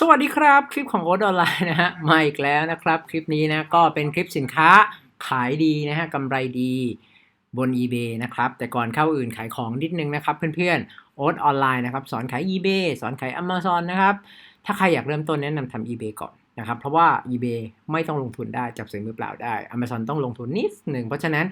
สวัสดีครับ คลิปของโอ๊ตออนไลน์นะฮะมาอีกแล้วนะครับ คลิปนี้นะก็เป็นคลิปสินค้าขายดีนะฮะกำไรดีบน eBay นะครับ แต่ก่อนเข้าอื่นขายของนิดนึงนะครับเพื่อนๆโอ๊ตออนไลน์นะครับ สอนขาย eBay สอนขาย Amazon นะครับ ถ้าใครอยากเริ่มต้นแนะนำทำ eBay ก่อนนะครับ เพราะว่า eBay ไม่ต้องลงทุนได้จับเสียมือเปล่าได้ Amazon ต้องลงทุนนิดหนึ่งเพราะฉะนั้น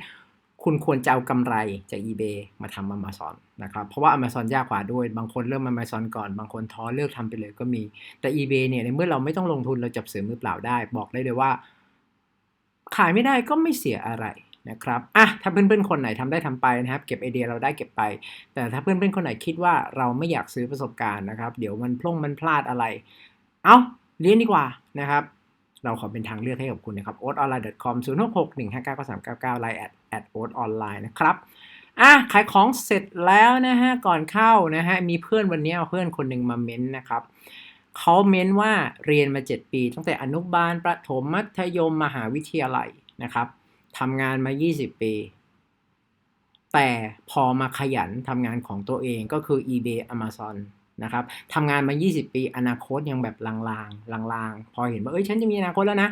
คุณควรจะเอากำไรจาก eBay มาทำ Amazon นะครับ เพราะว่า Amazon ยากกว่าด้วย บางคนเริ่ม Amazon ก่อน บางคนท้อเลิกทำไปเลยก็มี แต่ eBay เนี่ยในเมื่อเราไม่ต้องลงทุนเราจับเสือมือเปล่าได้ บอกได้เลยว่า ขายไม่ได้ก็ไม่เสียอะไรนะครับ อะ ถ้าเพื่อนๆ คนไหนทำได้ทำไปนะครับ เก็บไอเดียเราได้เก็บไป แต่ถ้าเพื่อนๆ คนไหนคิดว่าเราไม่อยากซื้อประสบการณ์นะครับ เดี๋ยวมันพลงมันพลาดอะไร เอาเรียนดีกว่านะครับ เราขอเป็นทางเลือกให้กับคุณนะครับ o a t o n l i n e c o m 0 6 6 1 5 9 3 9 9 line at at o a t online นะครับอะขายของเสร็จแล้วนะฮะก่อนเข้านะฮะมีเพื่อนวันนี้เพื่อนคนหนึ่งมาเม้นนะครับเขาเม้นว่าเรียนมา 7 ปี ตั้งแต่อนุบาลประถมมัธยมมหาวิทยาลัยนะครับทำงานมา 20 ปี แต่พอมาขยันทำงานของตัวเองก็คือ eBay Amazon นะครับทำงานมา 20 ปี อนาคตยังแบบลางๆลางๆ พอเห็นว่าเอ้ยฉันจะมีอนาคตแล้วนะ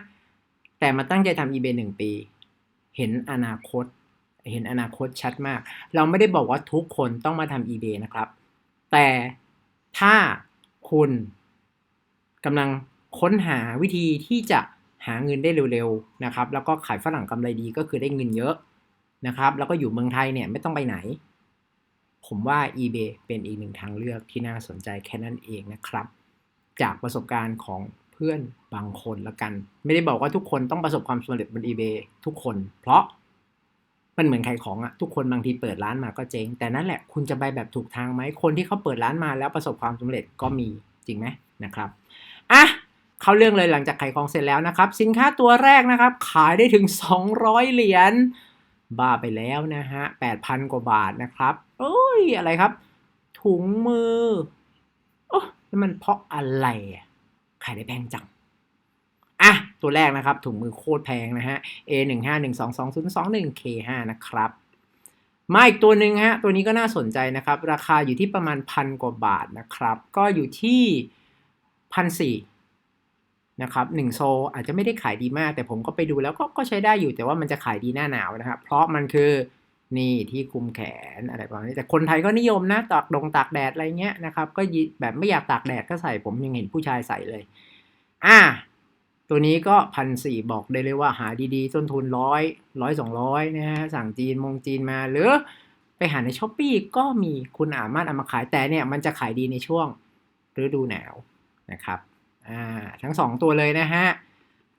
แต่มาตั้งใจทำ eBay 1 ปี เห็นอนาคต เห็นอนาคตชัดมาก เราไม่ได้บอกว่าทุกคนต้องมาทำ eBay นะครับ แต่ถ้าคุณกำลังค้นหาวิธีที่จะหาเงินได้เร็วๆนะครับ แล้วก็ขายฝรั่งกำไรดีก็คือได้เงินเยอะนะครับ แล้วก็อยู่เมืองไทยเนี่ยไม่ต้องไปไหน ผมว่า eBay เป็นอีกหนึ่งทางเลือกที่น่าสนใจแค่นั้นเองนะครับ จากประสบการณ์ของเพื่อนบางคนละกัน ไม่ได้บอกว่าทุกคนต้องประสบความสำเร็จบน eBay ทุกคน เพราะ มันเหมือนขายของอะทุกคนบางทีเปิดร้านมาก็เจ๊ง แต่นั่นแหละคุณจะไปแบบถูกทางไหมคนที่เขาเปิดร้านมาแล้วประสบความสำเร็จก็มีจริงไหมนะครับอะเข้าเรื่องเลยหลังจากขายของเสร็จแล้วนะครับ สินค้าตัวแรกนะครับ ขายได้ถึง 200 เหรียญบ้าไปแล้วนะฮะ8,000 กว่าบาทนะครับเอ้ยอะไรครับ ถุงมือโอ้แล้วมันเพราะอะไรขายได้แพงจัง ตัวแรกนะครับ ถุงมือโคตรแพงนะฮะ A 1 5 1 2 2 0 2 1 K 5นะครับ มาอีกตัวหนึ่งฮะ ตัวนี้ก็น่าสนใจนะครับ ราคาอยู่ที่ประมาณพันกว่าบาทนะครับ ก็อยู่ที่พันสี่นะครับหนึ่งโซอาจจะไม่ได้ขายดีมาก แต่ผมก็ไปดูแล้วก็ก็ใช้ได้อยู่แต่ว่ามันจะขายดีหน้าหนาวนะครับ เพราะมันคือนี่ที่คุมแขนอะไรประมาณนี้แต่คนไทยก็นิยมนะตากดงตากแดดอะไรเงี้ยนะครับ ก็แบบไม่อยากตากแดดก็ใส่ผมยังเห็นผู้ชายใส่เลย อ่า ตัวนี้ก็พันสี่บอกได้เลยว่าหาดีๆ ต้นทุนร้อยร้อยสองร้อยนะฮะสั่งจีนมงจีนมาหรือไปหาในช้อปปีก็มีคุณสามารถเอามาขายแต่เนี่ยมันจะขายดีในช่วงฤดูหนาวนะครับอ่าทั้ง 2 ตัวเลยนะฮะ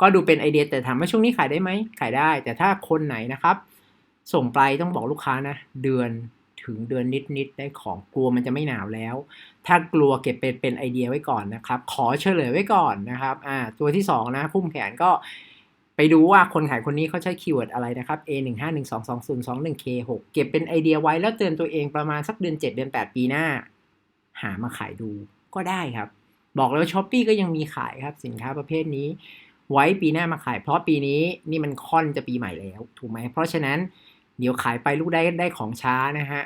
ก็ดูเป็นไอเดียแต่ถามว่าช่วงนี้ขายได้ไหมขายได้ แต่ถ้าคนไหนนะครับ ส่งไปต้องบอกลูกค้านะ เดือน ถึงเดือนนิดๆได้ของกลัวมันจะไม่หนาวแล้ว ถ้ากลัวเก็บเป็นเป็นไอเดียไว้ก่อนนะครับ ขอเฉลยไว้ก่อนนะครับอ่าตัวที่2นะพุ่มแขนก็ไปดูว่าคนขายคนนี้เขาใช้คีย์เวิร์ดอะไรนะครับ A 1 5 1 2 2 0 2 1 K 6เก็บเป็นไอเดียไว้แล้วเตือนตัวเองประมาณสักเดือน 7 เดือน 8 ปีหน้า หามาขายดูก็ได้ครับ บอกแล้วช้อปปีก็ยังมีขายครับสินค้าประเภทนี้ ไว้ปีหน้ามาขาย เพราะปีนี้นี่มันค่อนจะปีใหม่แล้ว ถูกไหมเพราะฉะนั้น เดี๋ยวขายไปลูกได้ได้ของช้านะฮะ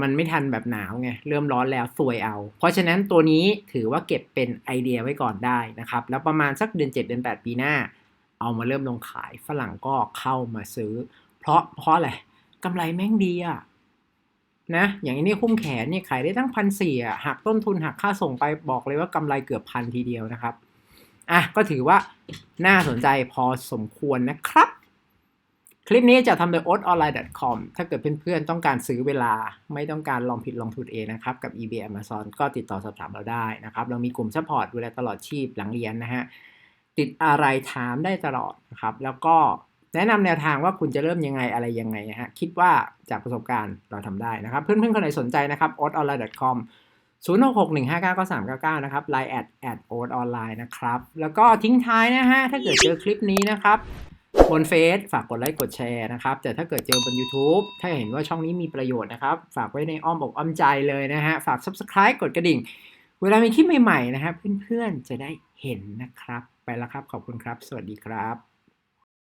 มันไม่ทันแบบหนาวไง เริ่มร้อนแล้วสวยเอา เพราะฉะนั้นตัวนี้ถือว่าเก็บเป็นไอเดียไว้ก่อนได้นะครับ แล้วประมาณสักเดือน 7 เดือน 8 ปีหน้า เอามาเริ่มลงขายฝรั่งก็เข้ามาซื้อ เพราะเพราะอะไรกำไรแม่งดีอะนะ อย่างนี้คุ้มแขนเนี่ยขายได้ตั้งพันสี่อะหักต้นทุนหักค่าส่งไปบอกเลยว่ากำไรเกือบพันทีเดียวนะครับ อะก็ถือว่าน่าสนใจพอสมควรนะครับ คลิปนี้จะทำโดย o t o n l i n e c o m ถ้าเกิดเพื่อนๆ ต้องการซื้อเวลาไม่ต้องการลองผิดลองถูกเองนะครับ กับ eBay Amazon ก็ติดต่อสอบถามเราได้นะครับ เรามีกลุ่มซัพพอร์ตดูแลตลอดชีพหลังเรียนนะฮะ ติดอะไรถามได้ตลอดนะครับ แล้วก็แนะนำแนวทางว่าคุณจะเริ่มยังไงอะไรยังไงนะฮะ คิดว่าจากประสบการณ์เราทำได้นะครับ เพื่อนๆ คนไหนสนใจนะครับ o t o n l i n e c o m 0 6 6 1 5 9 9 3 9 9 นะครับ line at at o t online นะครับ แล้วก็ทิ้งท้ายนะฮะ ถ้าเกิดเจอคลิปนี้นะครับ บนเฟซฝากกดไลค์กดแชร์นะครับ แต่ถ้าเกิดเจอบน YouTube ถ้าเห็นว่าช่องนี้มีประโยชน์นะครับ ฝากไว้ในอ้อมอกอ้อมใจเลยนะฮะ ฝาก Subscribe กดกระดิ่ง เวลามีคลิปใหม่ๆนะครับเพื่อนๆจะได้เห็นนะครับ ไปแล้วครับ ขอบคุณครับ สวัสดีครับ